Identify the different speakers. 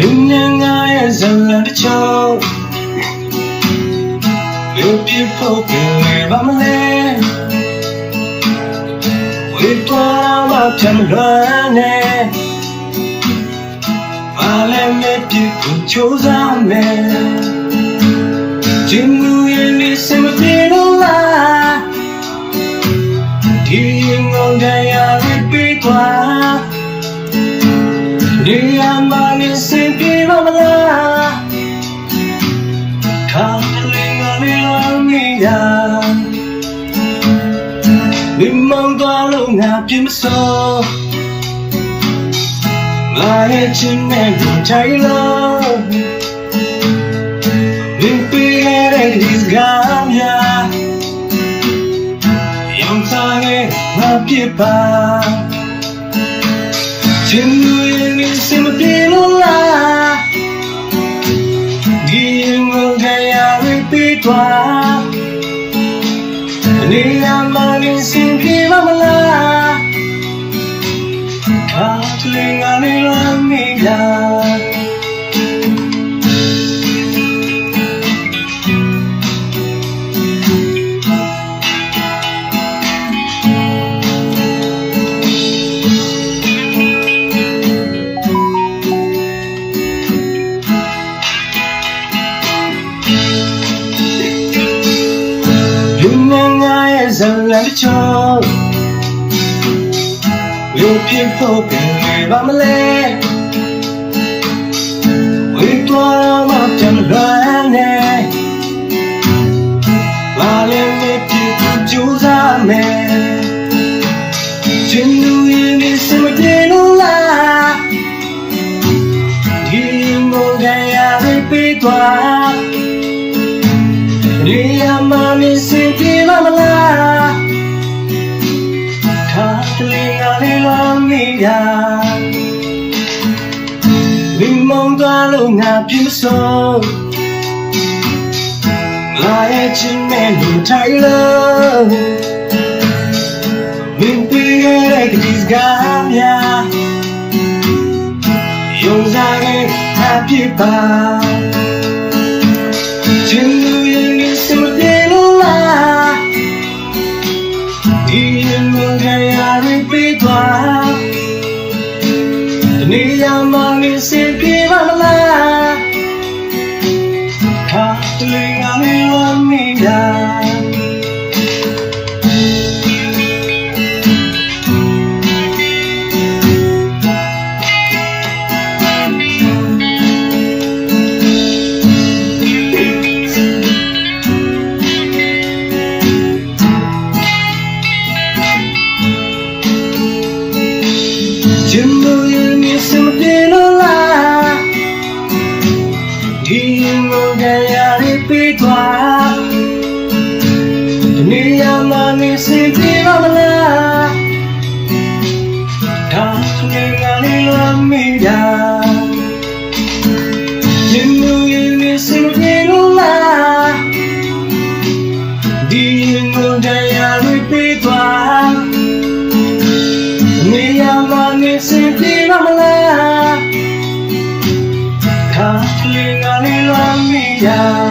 Speaker 1: လူနေငါရဲ့ဇလန်တချို့လူပြဖို့ကလေးဘာမလဲဝေတော်မှာဖြံလွမ်းနေဘာလဲမပြကိုချိုးစားမယ်ဂျင်းမူရဲ့လေးစမပြေလို့လားဒီငုံတရားပြီးသွားမလားခါလေးငါလေးလောင်းနေရမင်းမောင်းသွားလို့ငါပြင်းမစောငါရဲ့ချင်းနဲ့ကိုထိုင်လို့မင်းပေးခဲ့တဲ့ဒီစကားများရောင်စားခဲ့မဖြစ်ပါချင်းလူရဲ့စင် darling I love me love ဇလန်ချောရင်ဖြစ်ဖို့ပင်လွယ်ပါမလဲဝေးသွားမှပြန်လာနေဘာလဲမဖြစ်ဘူးကြိုးစားမယ်ချင်းလူရင်းနဲ့စမတင်လို့လားဒီမုန်ကရရပေးသွားနေရာမှာမင်းစင်ပြေမလားယာမိမုံသွားလို့ငါပြူဆုံးငါရဲ့ချင်းမဲ့လူတိုင်းလို့မင်းပြည့်ရဲ့ဒီစကားများယုံစားရဲ့ happy birthday ရာမှာနေစေပြေပါလားခါလေးငါလေးဝမ်းနေတာ You know you need something to lie Di mo gaya ni pitwa Dunia mani si di mamala Tak ningali lamida You know you need something to lie Di mo gaya ni pitwa yeah.